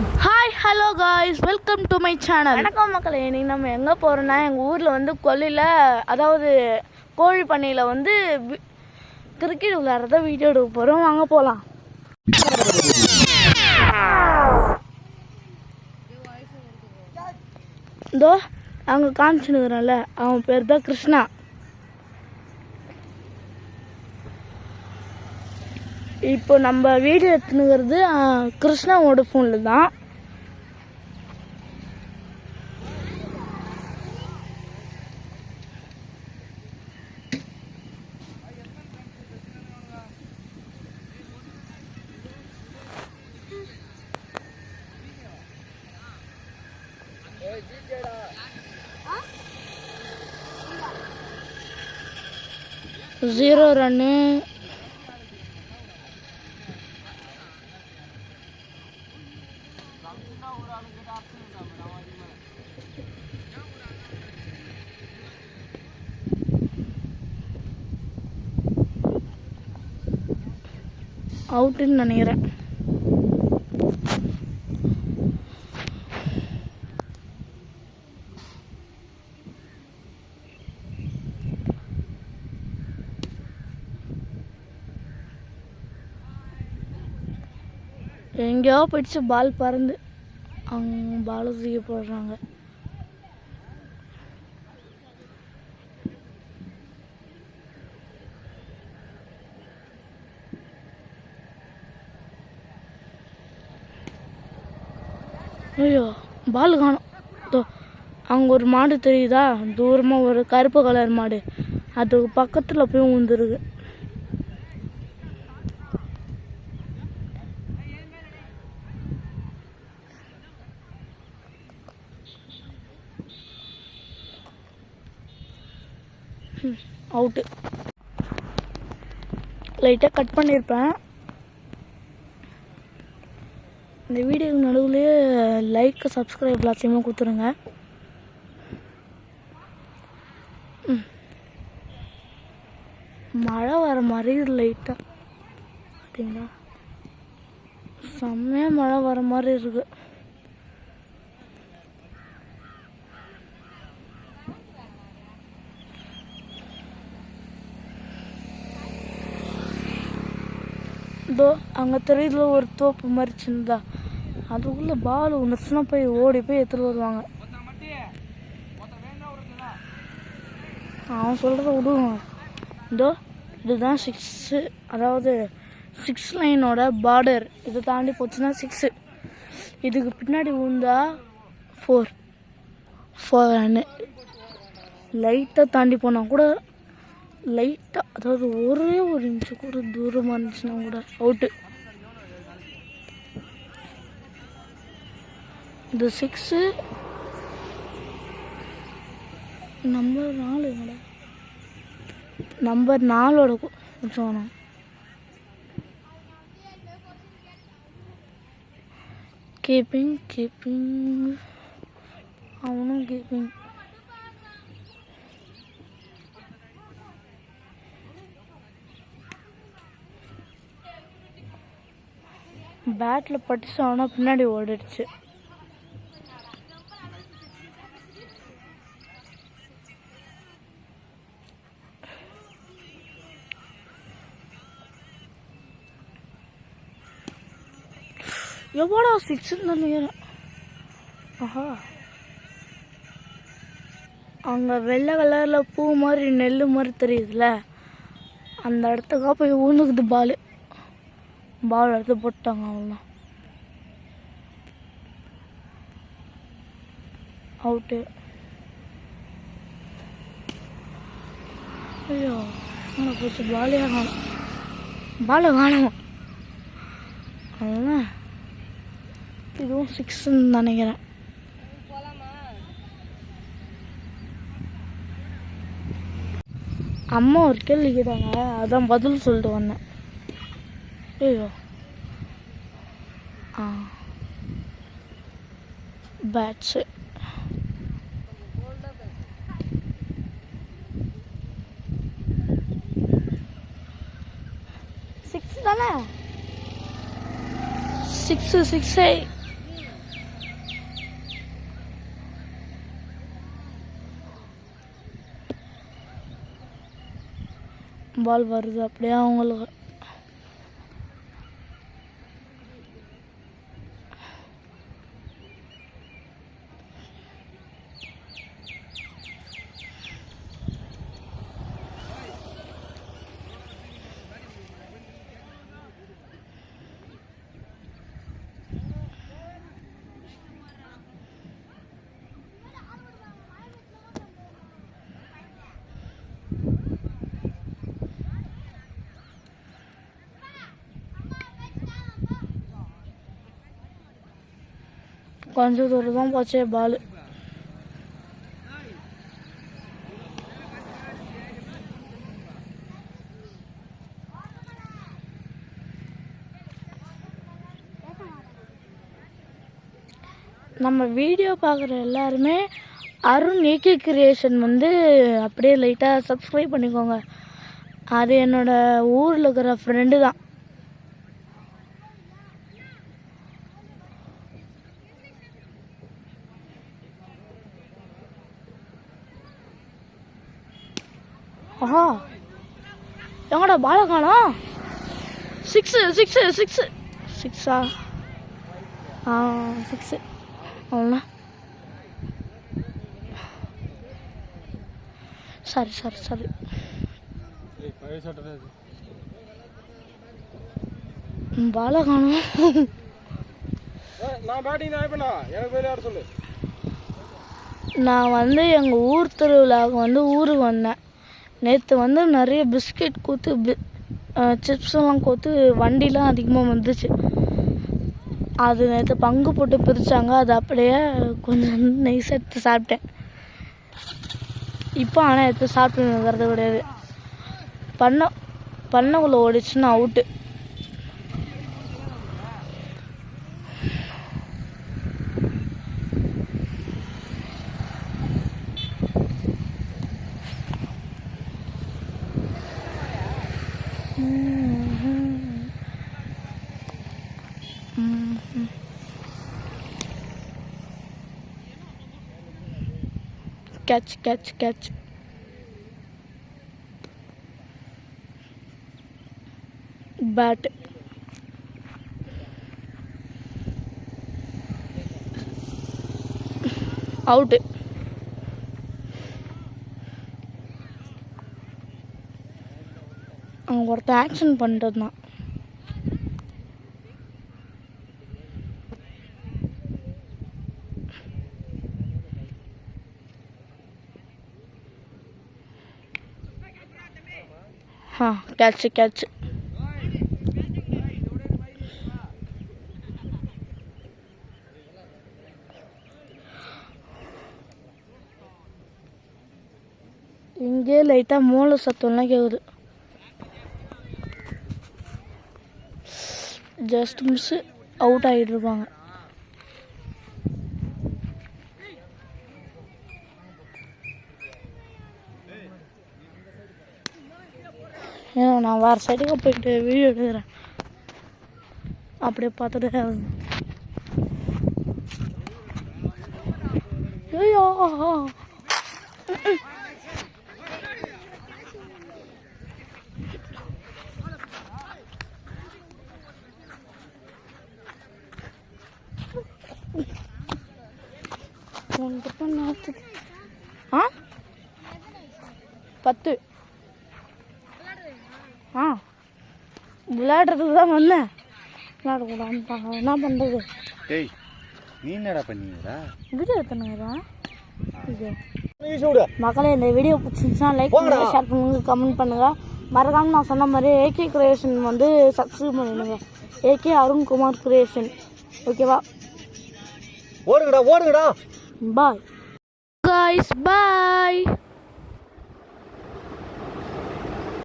Hi hello guys welcome to my channel வணக்கம் மக்களே. இன்றைக்கி நம்ம எங்கே போகிறோன்னா எங்கள் ஊரில் வந்து கொல்லையில் அதாவது கோழி பண்ணையில் வந்து கிரிக்கெட் விளையாடுறத வீடியோ எடுக்க போகிறோம் வாங்க போகலாம் இதோ அங்கே காமிச்சுனுக்குறேன்ல அவன் பேர் தான் கிருஷ்ணா. இப்போ நம்ம வீடியோ எடுத்துனுங்கிறது கிருஷ்ணாவோட ஃபோனில் தான். ஜீரோ ரன்னு அவுட்டுன்னு நினைக்கிறேன். எங்கேயோ போயிடுச்சு பால் பறந்து. அவங்க பாலை தூக்கி போடுறாங்க. ஐயோ பால் காணும். தோ அங்கே ஒரு மாடு தெரியுதா? தூரமாக ஒரு கருப்பு கலர் மாடு. அதுக்கு பக்கத்தில் போய் உந்துருக்கு அவுட்டு லைட்டாக கட் பண்ணியிருப்பேன் இந்த வீடியோக்கு நடுவுலேயே லைக்கு சப்ஸ்கிரைப் எல்லாத்தையுமே கொடுத்துருங்க. மழை வர மாதிரி லைட்டாக பார்த்தீங்களா செம்மையாக மழை வர மாதிரி இருக்குது இதோ அங்கே தெரியுதுல ஒரு தோப்பு மாதிரி சின்னதா. அதுக்குள்ளே பால் ஒன்றுச்சுன்னா போய் ஓடி போய் எடுத்துட்டு வருவாங்க. அவன் சொல்கிறத விடுவாங்க இதோ இதுதான் சிக்ஸு அதாவது சிக்ஸ் லைனோட பார்டர் இதை தாண்டி போச்சுன்னா சிக்ஸு இதுக்கு பின்னாடி விழுந்தா ஃபோர் ஃபோர் ரன்னு லைட்டாக தாண்டி போனால் கூட லைட்டாக அதாவது ஒரே ஒரு இன்ச்சு கூட தூரமாக இருந்துச்சுன்னா கூட அவுட்டு இது சிக்ஸு நம்பர் நாலு நம்பர் நாலோட சோனம் கீப்பிங் கீப்பிங் அவனும் கீப்பிங் பேட்டில் பட்டுச்சு ஆனால் பின்னாடி ஓடிடுச்சு. எவ்வளோ சிக்ஸ்ன்னு நினைக்கிறேன் ஆஹா. அங்கே வெள்ளை கலரில் பூ மாதிரி நெல் மாதிரி தெரியுதுல்ல? அந்த இடத்துக்கா போய் ஊனுக்குது பால். பால் எடுத்து போட்டாங்க அவ்வளோதான் அவுட்டு ஐயோ போச்சு? பாலே காணும். பாலை காணும். அதுதான் இதுவும் சிக்ஸ்ன்னு நினைக்கிறேன். அம்மா ஒரு கேள்வி கேட்டாங்க. அதான் பதில் சொல்லிட்டு வந்தேன். ஐயோ. ஆ. பேட்ஸு சிக்ஸ் தானே? சிக்ஸு சிக்ஸு பால் வருது அப்படியே அவங்களுக்கு கொஞ்சம் தூரம் தான் போச்சே பால் நம்ம வீடியோ பார்க்குற எல்லாருமே அருண் ஏகே கிரியேஷன் வந்து அப்படியே லைட்டாக சப்ஸ்கிரைப் பண்ணிக்கோங்க. அது என்னோடய ஊரில் இருக்கிற ஃப்ரெண்டு தான். ஆஹா. எங்கடா பால காணோம் சிக்ஸு சிக்ஸு சிக்ஸு சிக்ஸா ஆ சிக்ஸு அவ்வளோ சரி சரி சரி பால காணோம் நான் பேட்டிங் தான் ஆயிப்பேண்ணா எனக்கு பேர் யார் சொல்லு. நான் வந்து எங்கள் ஊர் திருவிழாவுக்கு வந்து ஊருக்கு வந்தேன். நேற்று வந்து நிறைய பிஸ்கெட் கூத்து பி சிப்ஸ் எல்லாம் கூத்து வண்டிலாம் அதிகமாக வந்துச்சு. அது நேற்று பங்கு போட்டு பிரித்தாங்க அது அப்படியே கொஞ்சம் நைஸ் எடுத்து சாப்பிட்டேன். இப்போ ஆனால் எடுத்து சாப்பிட்டு வரது கிடையாது. பண்ண பண்ணக்குள்ளே ஓடிச்சுன்னா out catch catch catch bat out அவங்க ஒருத்தர் ஆக்ஷன் பண்ணுறது தான் ஆ கேட்ச் கேட்ச். இங்கே லைட்டாக மூளை சத்தம்லாம் கேட்குது ஜஸ்ட் மிஸ் அவுட் ஆகிட்டு இருப்பாங்க. ஏன்னா நான் வேறு சைடுக்கு போயிட்டு வீடியோ எடுக்கிறேன். அப்படியே பார்த்துட்டு ஐயோ. ஒன்று பண்ணாத்து ஆ? பத்து. ஆ. விளையாடுறதுக்கு தான் வந்தேன். விளையாடக்கூடாதுன்னு என்ன பண்ணுறது டேய் நீ என்னடா பண்ணீங்கடா வீடியோ இது மக்களே இந்த வீடியோ பிடிச்சிருந்துச்சுன்னா லைக் பண்ணுங்க ஷேர் பண்ணுங்க கமெண்ட் பண்ணுங்க. மறக்காம நான் சொன்ன மாதிரி ஏகே கிரியேஷன் வந்து சப்ஸ்கிரைப் பண்ணிடுங்க. ஏகே அருண்குமார் கிரியேஷன் ஓகேவா ஓடுங்கடா ஓடுங்கடா. Bye guys bye